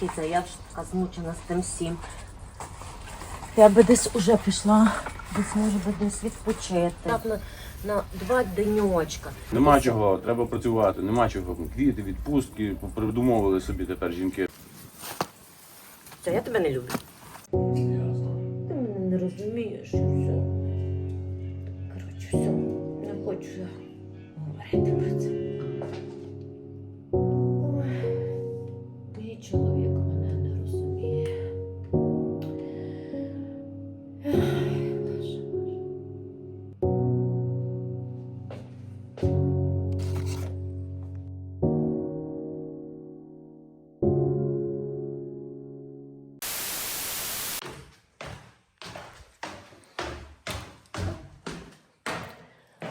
Кіця, я вже така змучена з тим всім. Я би десь уже пішла, десь може би десь відпочити. Так, на, на два деньочка. Нема чого, треба працювати, нема чого. Квіти, відпустки, придумовили собі тепер жінки. Це я тебе не люблю.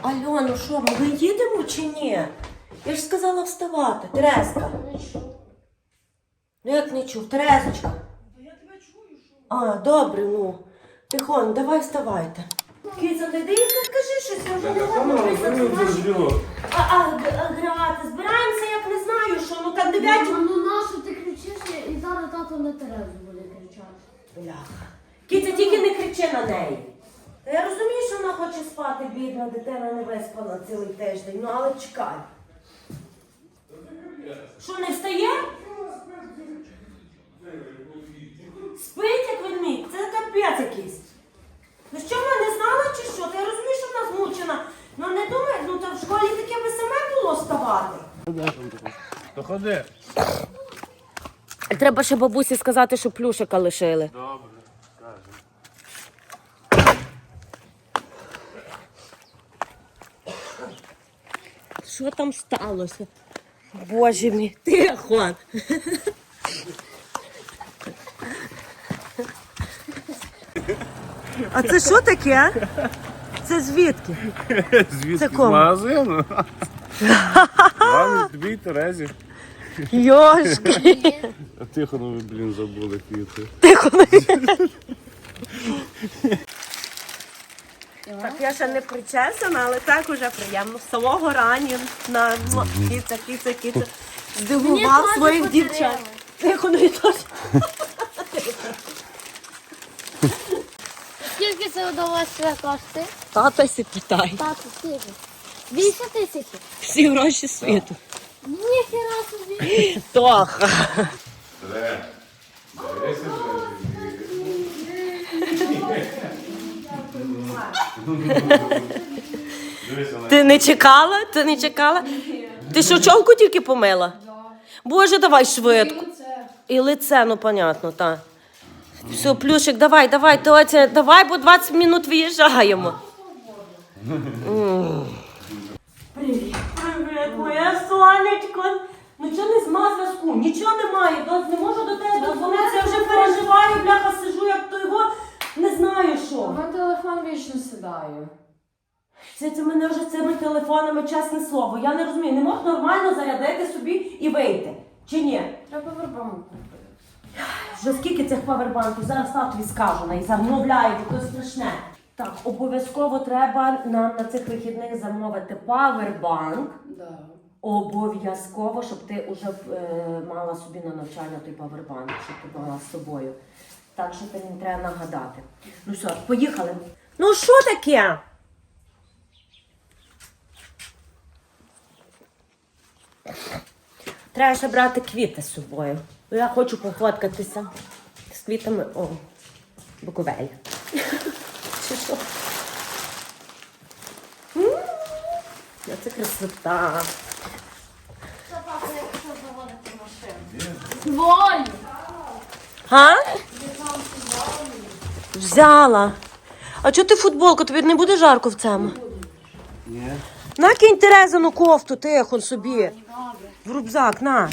Альо, ну що, ми їдемо чи ні? Я ж сказала вставати, Терезка. Ну як не чув, Терезочка. Я тебе чую, що. А, добре, ну. Тихон, давай вставайте. Киця, ти йди і кажи щось, я вже не можу А, а, а, грати, збираємося, як не знаю, що, ну так дев'яті. Ну нащо ти кричиш і зараз тато на Терезу буде кричати. Бляха. Киця, тільки не кричи на неї. Та я розумію, що вона хоче спати, бідна, дитина не виспана цілий тиждень, ну але чекай. Що, не встає? Спить, як ведмідь, це капець якийсь. Ну що вона не знала чи що? Ти розумієш, що вона змучена. Ну не думай, ну то в школі таке би саме було вставати. То ходи. Треба ще бабусі сказати, що плюшика лишили. Добре, Що там сталося? Боже мій, тихо. А це що таке? Це звідки? Звідки Це з кому? магазину? Вам тобі Терезі. Йошки. А тихо, ну ви, блін, забули квіти. Тихо. Так я ще не причесана, але так уже приємно. З самого рані на кіця, кіця, кіця. Здивував своїх дівчат. Тихо, ну і теж. Скільки це удовольствие коштує? Тата сі питай. Тато, скільки? 200 тисяч. Всі гроші світу. Ніхера собі. Тоха. Дивись, Ти не чекала? Ти не чекала? Ти що, човку тільки помила? Боже, давай швидко. І лице, ну понятно, так. Все, плюшик, давай, давай, Тоця, давай, бо 20 минут виїжджаємо. Привіт, привіт, моє сонечко. Ну чого не зма зв'язку? Нічого немає, не можу до тебе дозвонитися, вже переживаю, бляха, сижу, як то його, не знаю що. мене телефон вічно сідає. Це, це мене вже цими телефонами, чесне слово. Я не розумію, не можна нормально зарядити собі і вийти. Чи ні? Треба вербанку. Вже скільки цих павербанків? Зараз татові скажу, на і замовляють, то страшне. Так, обов'язково треба нам на цих вихідних замовити павербанк. Да. Обов'язково, щоб ти вже е, мала собі на навчання той павербанк, щоб ти мала з собою. Так що тобі не треба нагадати. Ну все, поїхали. Ну що таке? Треба ще брати квіти з собою. Я хочу пофоткатися з квітами о, Буковель. Чи що? Це красота. Волю! А? Взяла. А чого ти футболку? Тобі не буде жарко в цьому? Ні. Накинь Терезину кофту, тихон собі. В рюкзак, на.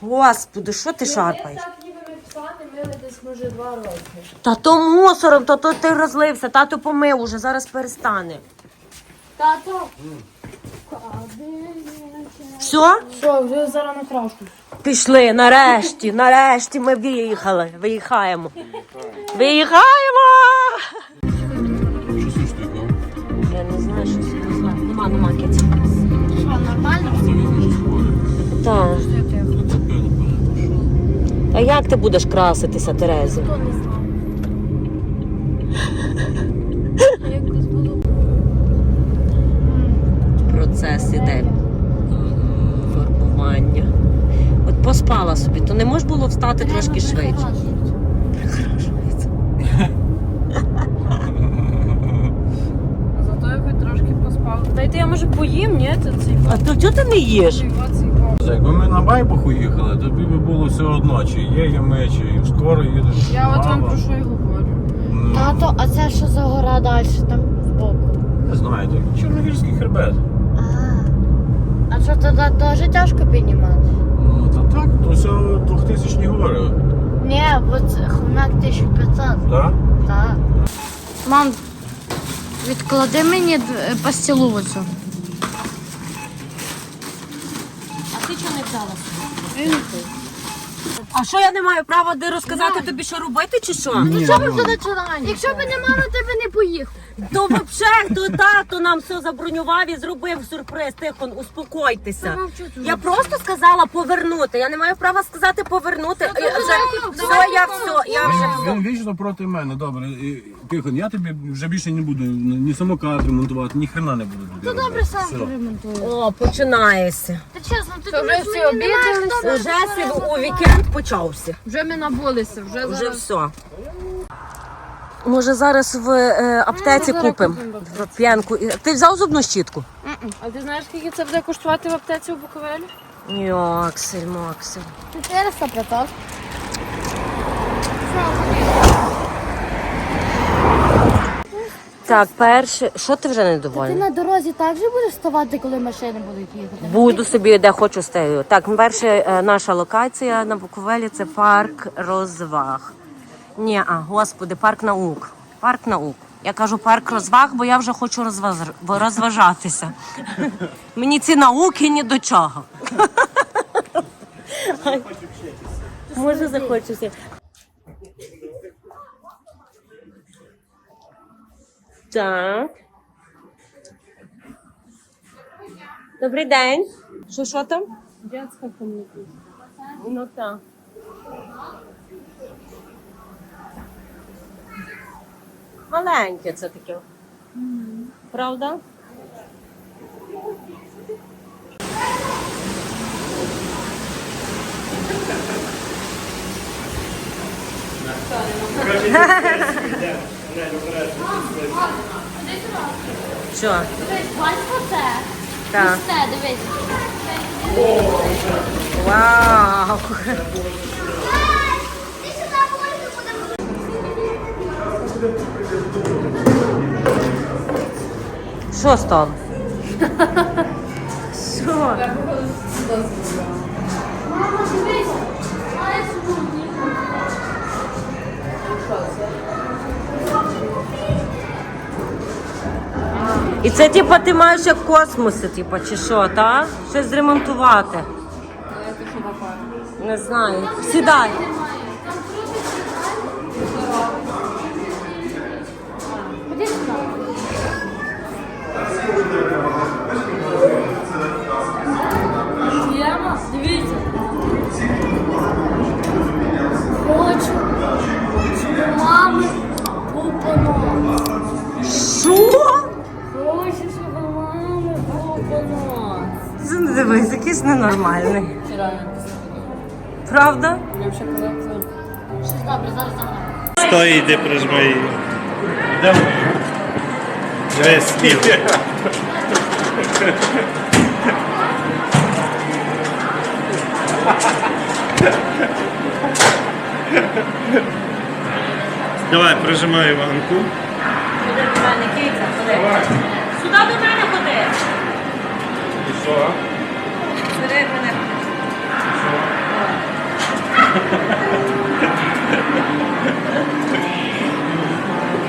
Господи, що ти шарпаєш? Так ніби ми писати мили десь може два роки. Та то мусором, та то ти розлився, тато помив уже, зараз перестане. Тато! Все? Що, вже зараз на крашку. Пішли, нарешті, нарешті ми виїхали. Виїхаємо. Виїхаємо! Нема, нема. Що, нормально? Так. А як ти будеш краситися, Терезо? Хто не було. Процес іде фарбування. От поспала собі, то не можеш було встати трошки швидше. Прикрашується. Зато я хоч трошки поспав. Я може поїм, ні? Це цей А то чого ти не їш? Якби ми на байбаху їхали, то тобі би було все одно, чи є ями, чи скоро їдеш. чи Я от вам мало. про що й говорю. Ну, Тато, а це що за гора далі, там збоку? Не знаю, так Чорногірський хребет. А, а що туди теж тяжко піднімати? Ну, та так, то все 2000 гори, Ні, бо це хомяк 1500. так? Так. Мам, відклади мені д- пастилу оцю. А ти чого не взяла? А що я не маю права де розказати тобі, що робити, чи що? Ні, Що ну, ви туди чарані? Якщо б не мама, ти б не поїхав. То взагалі, то тато нам все забронював і зробив сюрприз. Тихон, успокойтеся. Я просто сказала повернути. Я не маю права сказати повернути. Я вже, все, я все, я вже все. Він вічно проти мене, добре. І, Тихон, я тобі вже більше не буду ні самокат ремонтувати, ні хрена не буду робити. Добре, сам Все. поремонтую. О, починається. Та чесно, ти Що, думаєш, вже всі мені немає обідалися? хто Уже мене сів- у поремонтувати? вікенд почався. Вже ми набулися, вже Вже зараз. все. Може зараз в е, аптеці зараз купимо купимо в аптеці. п'янку. І- Ти взяв зубну щітку? А ти знаєш, скільки це буде коштувати в аптеці у Буковелі? Йоксель, Максель. 400 приток. Так, перше, що ти вже Ти недовольна? на дорозі так же будеш ставати, коли машини будуть їхати? Буду собі де хочу стою. Так, перша е, наша локація на Буковелі це парк розваг. Ні, а господи, парк наук. Парк наук. Я кажу парк розваг, бо я вже хочу розваз... розважатися. Мені ці науки ні до чого. Може захочуся. Так. Добрий день. Що, що там? Дядська комунікація. Ну так. Маленьке це таке. Правда? Що? Дивись, бачиш це? Так. Це, дивись. Вау! Що стало? Що? І це типа ти маєш як космоси, типа, чи що, та? Щось зремонтувати. Не знаю. Сідай. Дивись, якийсь ненормальний. Реально. Правда? Я взагалі казав, Щось добре, зараз. Стой, йди прижми її. Дивись, стіл. Давай, прижимай Іванку. Ходи до мене, киця, ходи. Сюди до мене ходи. І що? Бери мене.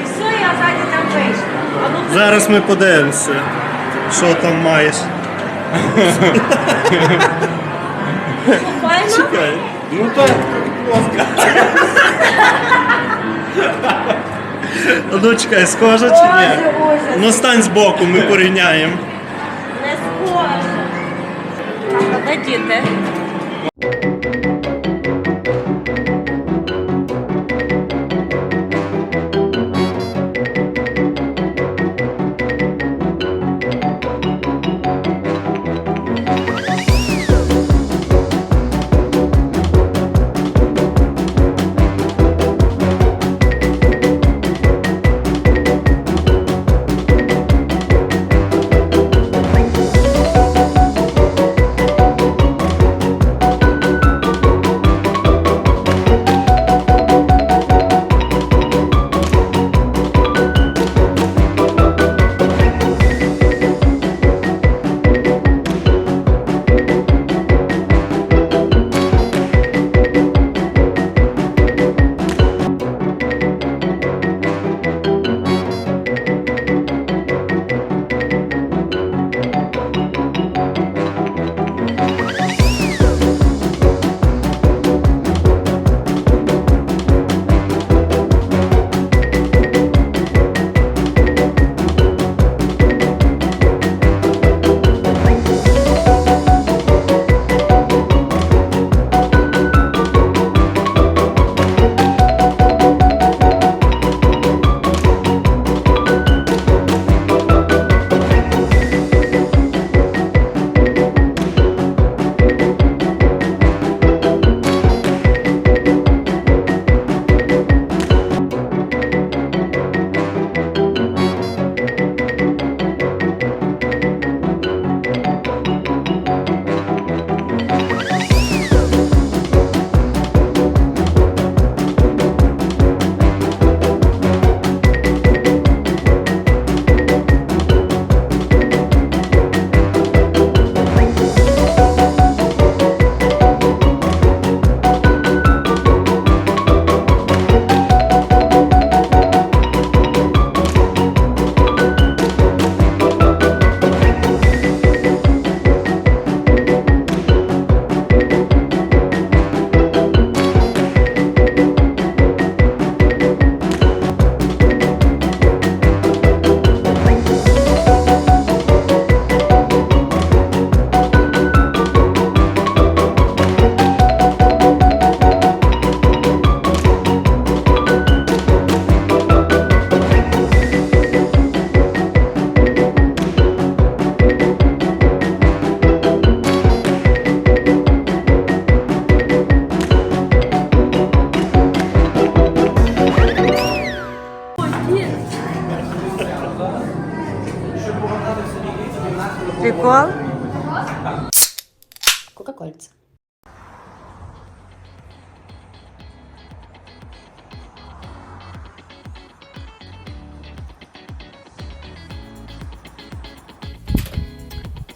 І все, я ззаді там вийшла. Ну Зараз ми подивимося, що там маєш. Чекай. Ну так, плоска. А ну чекай, схоже чи ні? Ну стань збоку, ми порівняємо. Не схоже. Так,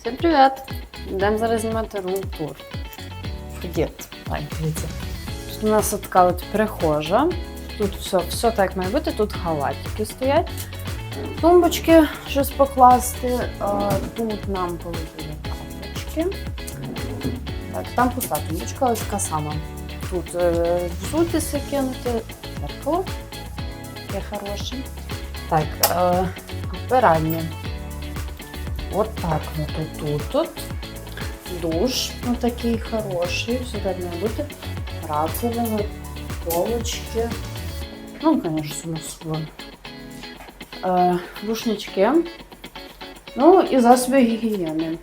Всім привіт! Йдемо зараз знімати рум-тур. Ходіть. Так. Тут у нас така прихожа. Тут все, все так має бути, тут халатики стоять. Тумбочки, щось покласти. А, тут нам положили тапочки. Так, там пуста тумбочка, ось така сама. Тут е, взутися кинути, зеркало. Таке хороше. Так, е, вбиральня. От так вот тут, тут. Душ, ну такий хороший, все так має бути. Раковина, полочки. Ну, конечно, само собою. Е, рушнички. Ну, і засоби гігієни.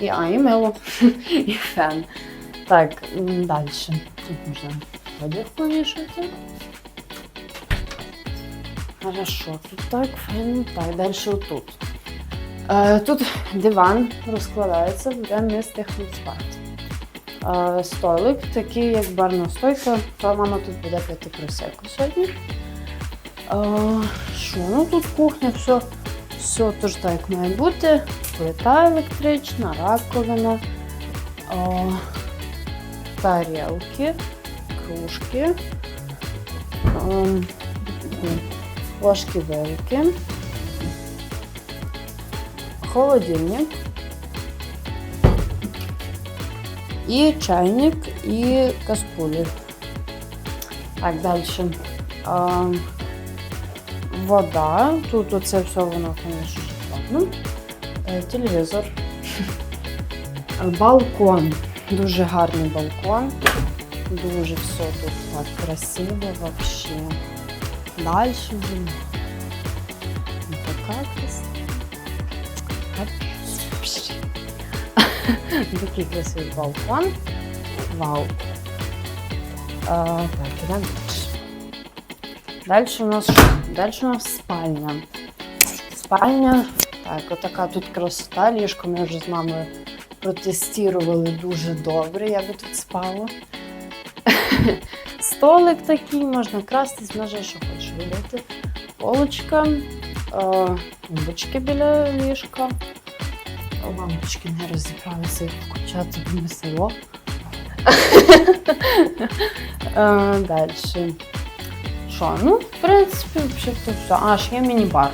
І, а, і мило, і фен. Так, далі. Тут можна одяг повішати. Хорошо, тут так, фен, так, далі отут. Е, тут диван розкладається, ми стихнути спати. Е, столик, такий як барна стойка, то мама тут буде пити просеку сьогодні. Е, що, ну тут кухня, все, все теж так має бути. Плита електрична, раковина, тарілки, кружки, о, ложки великі, холодильник і чайник, і каструлі. Так, далі. А, вода. Тут оце все воно, звісно, ладно. Е, Телевізор. Балкон. Дуже гарний балкон. Дуже все тут так красиво вообще. Далі вже. Такий красивий балкон. Вау. А, так, ідемо далі. Далі у нас? Далі у нас спальня. Спальня. Так, отака тут красота. Ліжко ми вже з мамою протестували дуже добре, я би тут спала. Столик такий, можна крастись, може, що хочеш робити. Полочка, е, тумбочки біля ліжка. Лампочки не розібралися, включати в село. Е, Далі. Що? Ну, в принципі, взагалі все. А, ще є міні-бар.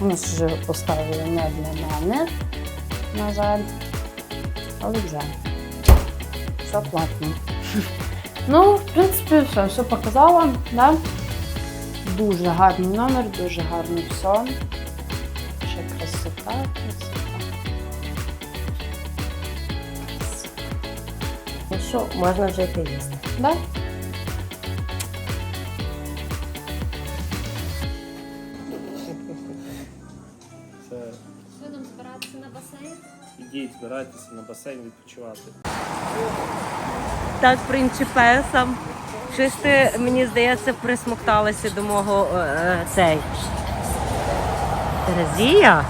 У нас вже поставили не для мене, на жаль. Але вже. Все платно. Ну, в принципі, все, все показала, да? Дуже гарний номер, дуже гарно все. Красота. Ну що, можна вже йти їсти. Да? Це Будемо збиратися на басейн. ідіть, збирайтеся на басейн відпочивати. Так принципесам. Щось ти, мені здається, присмокталася до мого е, е, цей. Терезія?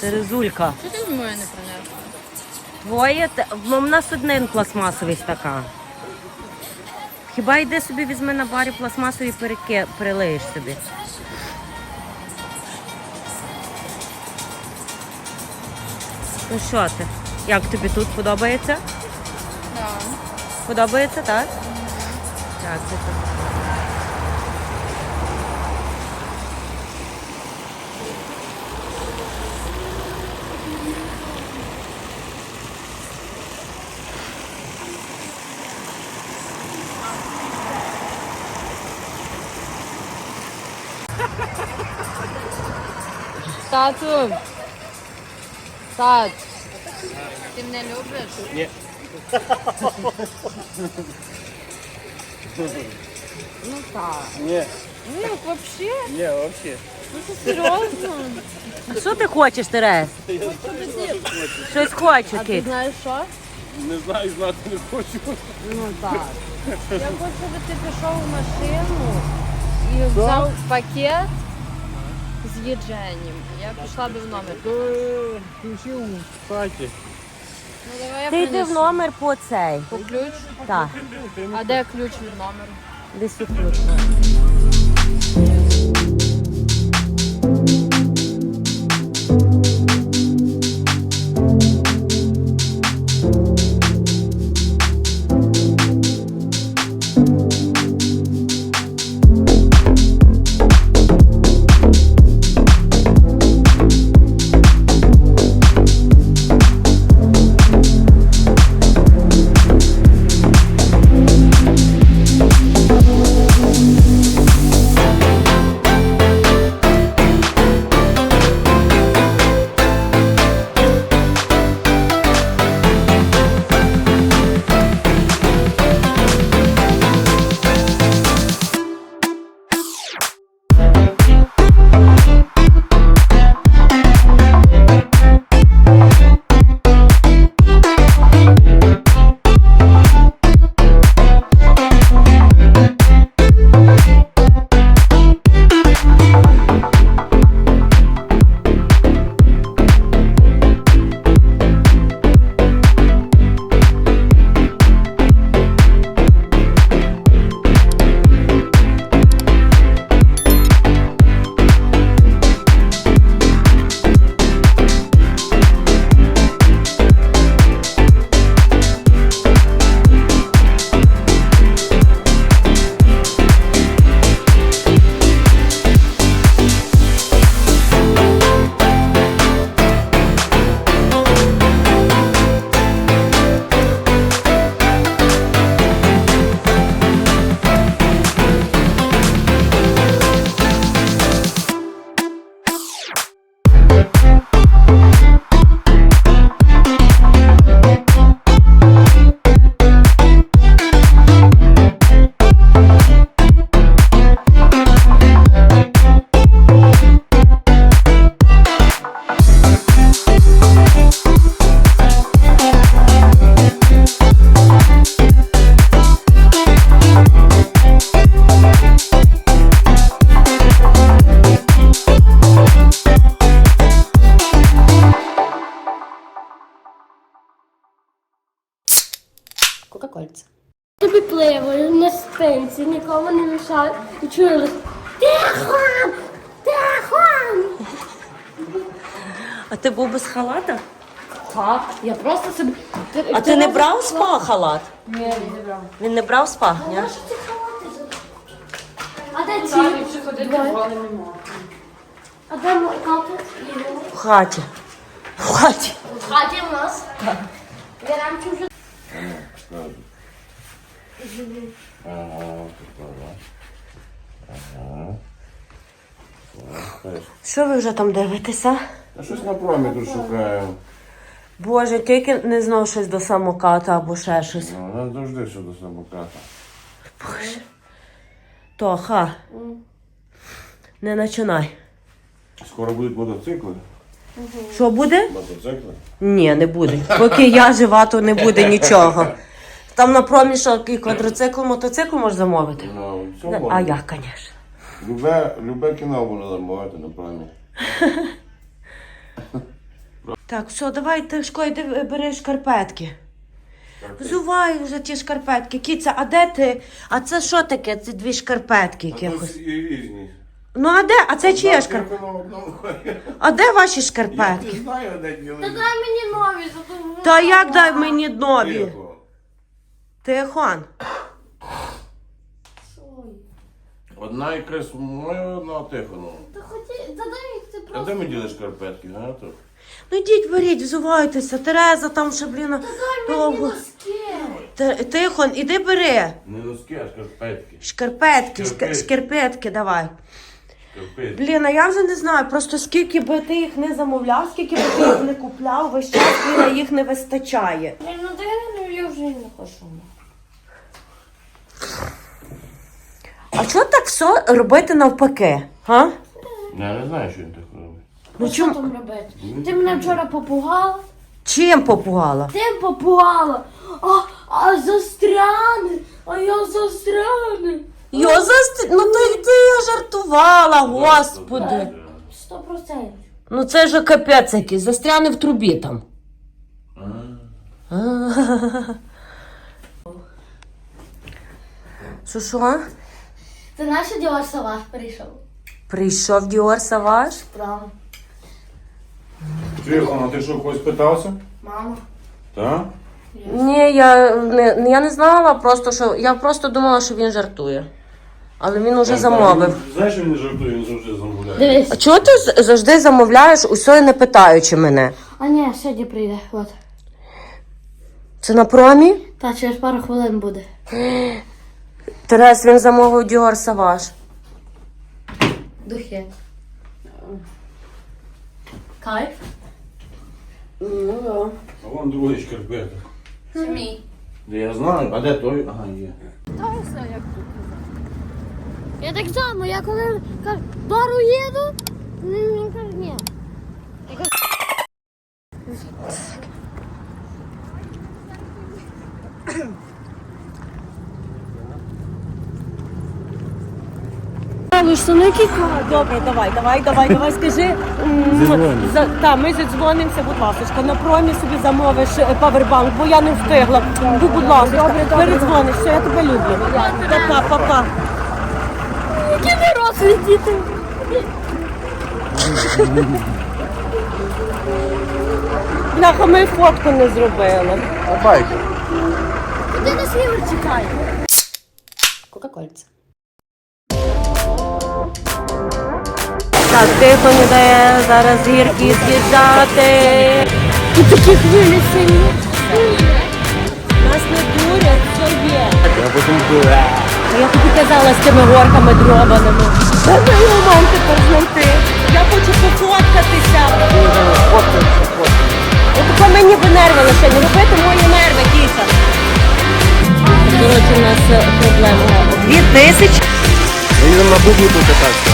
Терезулька. Що ти в мене принесла? Твоє, те- в нас один пластмасовий стакан. Хіба йди собі візьми на барі пластмасовий переки, прилиєш собі. Ну що ти? Як тобі тут подобається? Так. Подобається, так? Так, це. Тату! Тат! Ти мене любиш? Ні. Ну так. Ні, Ну як вообще? ні, взагалі. Ну це серйозно? Що ти хочеш, Терес? Щось хочу А ти ти. знаєш що? Не знаю, знати не хочу. Ну так. Я хочу, щоб ти пішов в машину і взяв пакет з Єдженім. Я пішла би в номер. Ключі у хаті. Ну давай я Ти йди в принесу. номер по цей. По ключ. Так, А де ключ від номеру? десь тут Кока-кольця. Тобі пливаю на спинці, нікому не мішаю. І чули. Тихон! Тихон! А ти був без халата? Так, я просто собі. А ти не брав спа халат? Ні, не брав. Він не брав спа, ні? А де ці? Вже ходити можна. А де мой капець? В хаті. В хаті. В хаті в нас. Що ви вже там дивитеся? А щось на промі тут шукаємо. Боже, тільки не знав щось до самоката або ще щось. Ну, нам завжди що до самоката. Боже. Тоха. Не починай. Скоро будуть мотоцикли. Що буде? Мотоцикли. Ні, не буде. Поки я жива, то не буде нічого. Там на проміжок і квадроцикл, мотоцикл можеш замовити. Ну, все А я, звісно. Любе, любе кіно можна замовити на промі. Так, все, давай ти Шко, йди бери шкарпетки. Взувай вже ті шкарпетки. Кіця, а де ти? А це що таке? Це дві шкарпетки якихось. і різні. Ну а де? А це чиє шкарпетки? А де ваші Я шкарпетки? не знаю, де діли. Дай мені нові, зато Та як дай мені нові? Тихон. Одна якраз моя, одна тихону. Та ході, задай їх ти А де ми діли шкарпетки, га? Ну йдіть, беріть, взувайтеся. Тереза там ще, блін, Мені довго. носки. Тихон, іди бери. Не носки, а шкарпетки. Шкарпетки, шка- Шкарпетки. шкарпетки давай. Шкарпетки. Блін, а я вже не знаю, просто скільки би ти їх не замовляв, скільки би ти їх не купляв, весь час їх не вистачає. Блін, ну та я не я вже не хочу. А чого так все робити навпаки? Га? Я не знаю, що він так робить. Ну Ну що чому? там робити? Ти мене вчора попугала? Чим попугала? Ти попугала. А, а застряне, а я застряне. Йо, заст... ну то й ти я жартувала, господи. Сто процентів. Ну це ж капець якийсь, застряне в трубі там. Що що? Це наш Діор Саваш прийшов. Прийшов Діор Саваш? Правда. Тихон, а ти що когось питався? Мама. Так? Ні, я не, я не знала, просто що я просто думала, що він жартує. Але він уже замовив. Знаєш, він не жартує, він завжди замовляє. Дивись. А чого ти завжди замовляєш усе не питаючи мене? А ні, сьогодні прийде. От. Це на промі? Та через пару хвилин буде. Терес, він замовив Діор Саваш. Духи. Кайф. Ну да. А вон другий шкарпеток. Це мій. Де я знаю, а де той? Ага, є. Та все, як тут. Я так само, я коли кажу, Дору їду, він каже, ні. Ну Добре, давай, давай, давай, давай, скажи. За, та, ми зідзвонимося, будь ласка. На промі собі замовиш е, павербанк, бо я не встигла. Ну, будь ласка, передзвониш, все, я тебе люблю. Па-па, па-па. Які дорослі діти. Бляха, ми фотку не зробили. Байк. Куди нас Ігор чекає? Кока-кольця. Так, тихо не дає зараз гірки з'їжджати. Тут такі хвилі сильні. Нас не дурять, все є. Я потім Я тобі казала з тими горками дробаними. Де його мам тепер знайти? Я хочу пофоткатися. Отако мені би нерви лише, не робити мої нерви, кіса. Коротше, у нас проблема. Дві тисячі. Їдемо на бублі покататися.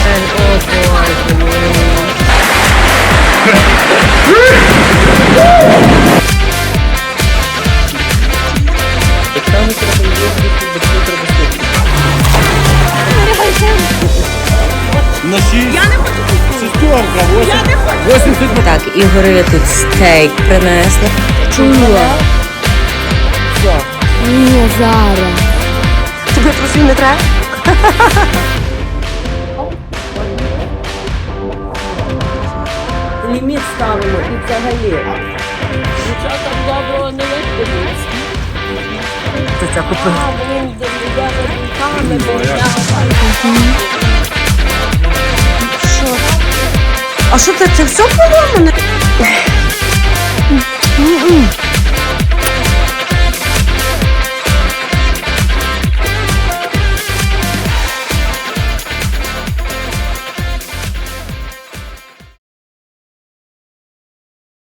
На шість. Я не хочу Шестерка, восемь. Так, Ігори тут стейк принесли. Чула. Ні, зараз. Тобі трусів не треба? Ліміт ставимо і взагалі. Нічого так доброго не виходить. Це ця купив. А, блін, я за руками Що? А що це? Це все поломане?